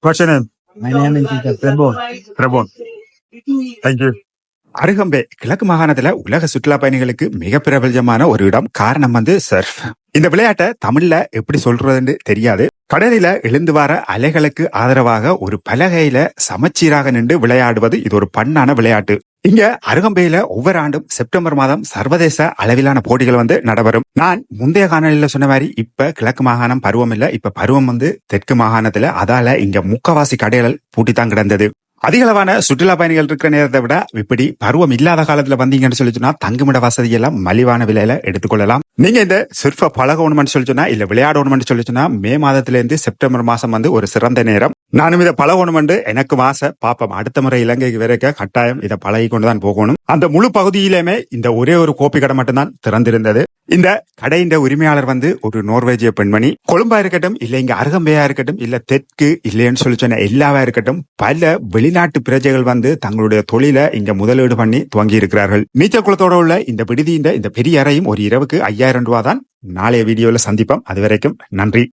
What's your name? My name is Prabhu. Prabhu. Thank you. அருகம்பே கிழக்கு மாகாணத்துல உலக சுற்றுலா பயணிகளுக்கு மிக பிரபலமான ஒரு இடம் காரணம் வந்து சர்ஃப் இந்த விளையாட்டை தமிழ்ல எப்படி சொல்றதுன்னு தெரியாது கடலில எழுந்து வர அலைகளுக்கு ஆதரவாக ஒரு பலகையில சமச்சீராக நின்று விளையாடுவது இது ஒரு பண்ணான விளையாட்டு இங்க அருகம்பையில ஒவ்வொரு ஆண்டும் செப்டம்பர் மாதம் சர்வதேச அளவிலான போட்டிகள் வந்து நடைபெறும். நான் முந்தைய காணொலியில சொன்ன மாதிரி இப்ப கிழக்கு மாகாணம் பருவம் இல்ல இப்ப பருவம் வந்து தெற்கு மாகாணத்துல அதால இங்க முக்கவாசி கடைகள் பூட்டி தான் கிடந்தது. அதிகளவான சுற்றுலா பயணிகள் இருக்கிற நேரத்தை விட இப்படி பருவம் இல்லாத காலத்துல வந்தீங்கன்னு சொல்லி சொன்னா தங்குமிட வசதி எல்லாம் மலிவான விலையில எடுத்துக்கொள்ளலாம் நீங்க இந்த சிற்ப பழகணும்னு சொல்லி சொன்னா இல்ல விளையாடணும்னு சொல்லி சொன்னா மே மாதத்துல இருந்து செப்டம்பர் மாசம் வந்து ஒரு சிறந்த நேரம். நானும் இதை பழகணுமெண்டு எனக்கு ஆசை. பாப்போம் அடுத்த முறை இலங்கைக்கு வரைக்க கட்டாயம் இதை பழகி கொண்டுதான் போகணும். அந்த முழு பகுதியிலுமே இந்த ஒரே ஒரு கோப்பி கடை மட்டும்தான் திறந்திருந்தது. இந்த கடையின் உரிமையாளர் வந்து ஒரு நோர்வேஜிய பெண்மணி. கொழும்பா இருக்கட்டும் இல்ல இங்க அருகம்பையா இருக்கட்டும் இல்ல தெற்கு இல்லைன்னு சொல்லி சொன்ன எல்லாவா இருக்கட்டும் பல வெளிநாட்டு பிரஜைகள் வந்து தங்களுடைய தொழிலை இங்க முதலீடு பண்ணி துவங்கி இருக்கிறார்கள். நீச்சல் குளத்தோட உள்ள இந்த விடுதியின் இந்த பெரிய அறையும் ஒரு இரவுக்கு ஐயாயிரம் ரூபாய் தான் நாளைய வீடியோல சந்திப்போம். அது வரைக்கும் நன்றி.